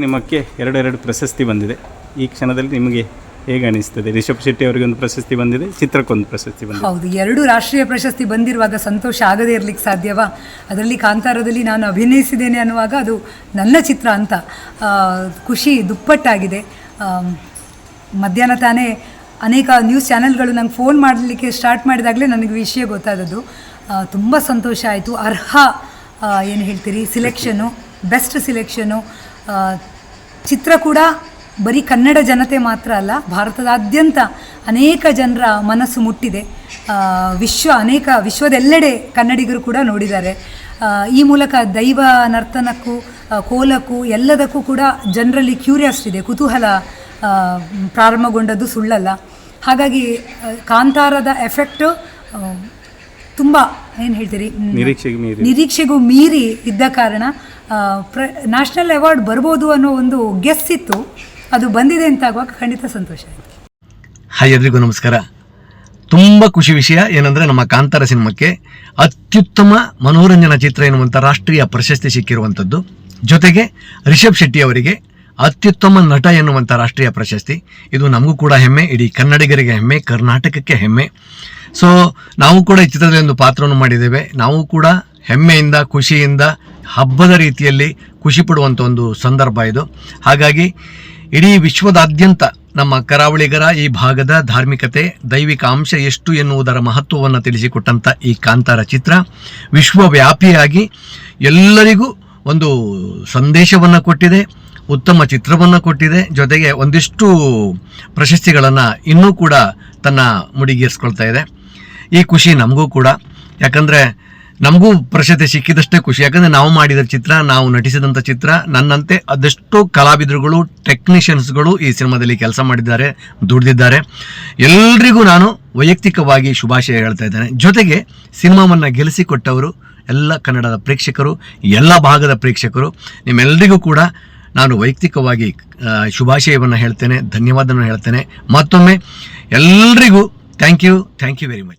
ನಿಮ್ಮಕ್ಕೆ ಎರಡೆರಡು ಪ್ರಶಸ್ತಿ ಬಂದಿದೆ. ಈ ಕ್ಷಣದಲ್ಲಿ ನಿಮಗೆ ಹೇಗೆ ಅನಿಸ್ತದೆ? ರಿಷಬ್ ಶೆಟ್ಟಿ ಅವರಿಗೆ ಒಂದು ಪ್ರಶಸ್ತಿ ಬಂದಿದೆ ಚಿತ್ರಕ್ಕೊಂದು ಪ್ರಶಸ್ತಿ ಬಂದಿದೆ. ಹೌದು, ಎರಡು ರಾಷ್ಟ್ರೀಯ ಪ್ರಶಸ್ತಿ ಬಂದಿರುವಾಗ ಸಂತೋಷ ಆಗದೇ ಇರಲಿಕ್ಕೆ ಸಾಧ್ಯವಾ? ಅದರಲ್ಲಿ ಕಾಂತಾರದಲ್ಲಿ ನಾನು ಅಭಿನಯಿಸಿದ್ದೇನೆ ಅನ್ನುವಾಗ ಅದು ನನ್ನ ಚಿತ್ರ ಅಂತ. ಖುಷಿ ದುಪ್ಪಟ್ಟಾಗಿದೆ. ಮಧ್ಯಾಹ್ನ ತಾನೇ ಅನೇಕ ನ್ಯೂಸ್ ಚಾನೆಲ್ಗಳು ನಂಗೆ ಫೋನ್ ಮಾಡಲಿಕ್ಕೆ ಸ್ಟಾರ್ಟ್ ಮಾಡಿದಾಗಲೇ ನನಗೆ ವಿಷಯ ಗೊತ್ತಾದದ್ದು. ತುಂಬ ಸಂತೋಷ ಆಯಿತು. ಅರ್ಹ ಏನು ಹೇಳ್ತೀರಿ? ಸಿಲೆಕ್ಷನು ಬೆಸ್ಟ್ ಸಿಲೆಕ್ಷನು ಚಿತ್ರ ಕೂಡ ಬರೀ ಕನ್ನಡ ಜನತೆ ಮಾತ್ರ ಅಲ್ಲ, ಭಾರತದಾದ್ಯಂತ ಅನೇಕ ಜನರ ಮನಸ್ಸು ಮುಟ್ಟಿದೆ. ವಿಶ್ವ ಅನೇಕ, ವಿಶ್ವದೆಲ್ಲೆಡೆ ಕನ್ನಡಿಗರು ಕೂಡ ನೋಡಿದ್ದಾರೆ. ಈ ಮೂಲಕ ದೈವ ನರ್ತನಕ್ಕೂ ಕೋಲಕ್ಕೂ ಎಲ್ಲದಕ್ಕೂ ಕೂಡ ಜನರಲ್ಲಿ ಕ್ಯೂರಿಯಾಸಿಟಿ ಇದೆ. ಕುತೂಹಲ ಪ್ರಾರಂಭಗೊಂಡದ್ದು ಸುಳ್ಳಲ್ಲ. ಹಾಗಾಗಿ ಕಾಂತಾರದ ಎಫೆಕ್ಟು ತುಂಬ ಏನು ಹೇಳ್ತೀರಿ? ನಿರೀಕ್ಷೆಗೂ ಮೀರಿ. ನಿರೀಕ್ಷೆಗೂ ಮೀರಿ ಇದ್ದ ಕಾರಣ ಆ, ಪ್ರ ನ್ಯಾಷನಲ್ ಅವಾರ್ಡ್ ಬರ್ಬೋದು ಅನ್ನೋ ಒಂದು ಗೆಸ್ ಇತ್ತು. ಅದು ಬಂದಿದೆ ಅಂತ ಆಗುವಾಗ ಖಂಡಿತ ಸಂತೋಷ ಆಯಿತು. ಹಾಯ್ ಎಲ್ರಿಗೂ ನಮಸ್ಕಾರ. ತುಂಬ ಖುಷಿ ವಿಷಯ ಏನಂದರೆ ನಮ್ಮ ಕಾಂತಾರ ಸಿನಿಮಾಕ್ಕೆ ಅತ್ಯುತ್ತಮ ಮನೋರಂಜನಾ ಚಿತ್ರ ಎನ್ನುವಂಥ ರಾಷ್ಟ್ರೀಯ ಪ್ರಶಸ್ತಿ ಸಿಕ್ಕಿರುವಂಥದ್ದು. ಜೊತೆಗೆ ರಿಷಬ್ ಶೆಟ್ಟಿ ಅವರಿಗೆ ಅತ್ಯುತ್ತಮ ನಟ ಎನ್ನುವಂಥ ರಾಷ್ಟ್ರೀಯ ಪ್ರಶಸ್ತಿ. ಇದು ನಮಗೂ ಕೂಡ ಹೆಮ್ಮೆ. ಇಡೀ ಕನ್ನಡಿಗರಿಗೆ ಹೆಮ್ಮೆ, ಕರ್ನಾಟಕಕ್ಕೆ ಹೆಮ್ಮೆ. ಸೊ ನಾವು ಕೂಡ ಈ ಚಿತ್ರದಲ್ಲಿ ಒಂದು ಪಾತ್ರವನ್ನು ಮಾಡಿದ್ದೇವೆ. ನಾವು ಕೂಡ ಹೆಮ್ಮೆಯಿಂದ, ಖುಷಿಯಿಂದ, ಹಬ್ಬದ ರೀತಿಯಲ್ಲಿ ಖುಷಿ ಪಡುವಂಥ ಒಂದು ಸಂದರ್ಭ ಇದು. ಹಾಗಾಗಿ, ಇಡೀ ವಿಶ್ವದಾದ್ಯಂತ ನಮ್ಮ ಕರಾವಳಿಗರ ಈ ಭಾಗದ ಧಾರ್ಮಿಕತೆ, ದೈವಿಕ ಅಂಶ ಎಷ್ಟು ಎನ್ನುವುದರ ಮಹತ್ವವನ್ನು ತಿಳಿಸಿಕೊಟ್ಟಂಥ ಈ ಕಾಂತಾರ ಚಿತ್ರ. ವಿಶ್ವವ್ಯಾಪಿಯಾಗಿ ಎಲ್ಲರಿಗೂ ಒಂದು ಸಂದೇಶವನ್ನು ಕೊಟ್ಟಿದೆ. ಉತ್ತಮ ಚಿತ್ರವನ್ನು ಕೊಟ್ಟಿದೆ. ಜೊತೆಗೆ ಒಂದಿಷ್ಟು ಪ್ರಶಸ್ತಿಗಳನ್ನು ಇನ್ನೂ ಕೂಡ ತನ್ನ ಮುಡಿಗೇರಿಸ್ಕೊಳ್ತಾ ಇದೆ. ಈ ಖುಷಿ ನಮಗೂ ಕೂಡ. ಯಾಕಂದರೆ ನಮಗೂ ಪ್ರಶಸ್ತಿ ಸಿಕ್ಕಿದಷ್ಟೇ ಖುಷಿ. ಯಾಕಂದರೆ ನಾವು ಮಾಡಿದ ಚಿತ್ರ, ನಾವು ನಟಿಸಿದಂಥ ಚಿತ್ರ, ನನ್ನಂತೆ ಅದೆಷ್ಟು ಕಲಾವಿದರುಗಳು, ಟೆಕ್ನಿಷಿಯನ್ಸ್ಗಳು ಈ ಸಿನಿಮಾದಲ್ಲಿ ಕೆಲಸ ಮಾಡಿದ್ದಾರೆ, ದುಡಿದಿದ್ದಾರೆ. ಎಲ್ರಿಗೂ ನಾನು ವೈಯಕ್ತಿಕವಾಗಿ ಶುಭಾಶಯ ಹೇಳ್ತಾ ಇದ್ದೇನೆ. ಜೊತೆಗೆ ಸಿನಿಮಾವನ್ನು ಗೆಲ್ಲಿಸಿಕೊಟ್ಟವರು ಎಲ್ಲ ಕನ್ನಡದ ಪ್ರೇಕ್ಷಕರು, ಎಲ್ಲ ಭಾಗದ ಪ್ರೇಕ್ಷಕರು ನಿಮ್ಮೆಲ್ಲರಿಗೂ ಕೂಡ ನಾನು ವೈಯಕ್ತಿಕವಾಗಿ ಶುಭಾಶಯವನ್ನು ಹೇಳ್ತೇನೆ ಧನ್ಯವಾದವನ್ನು ಹೇಳ್ತೇನೆ. ಮತ್ತೊಮ್ಮೆ ಎಲ್ಲರಿಗೂ thank you thank you very much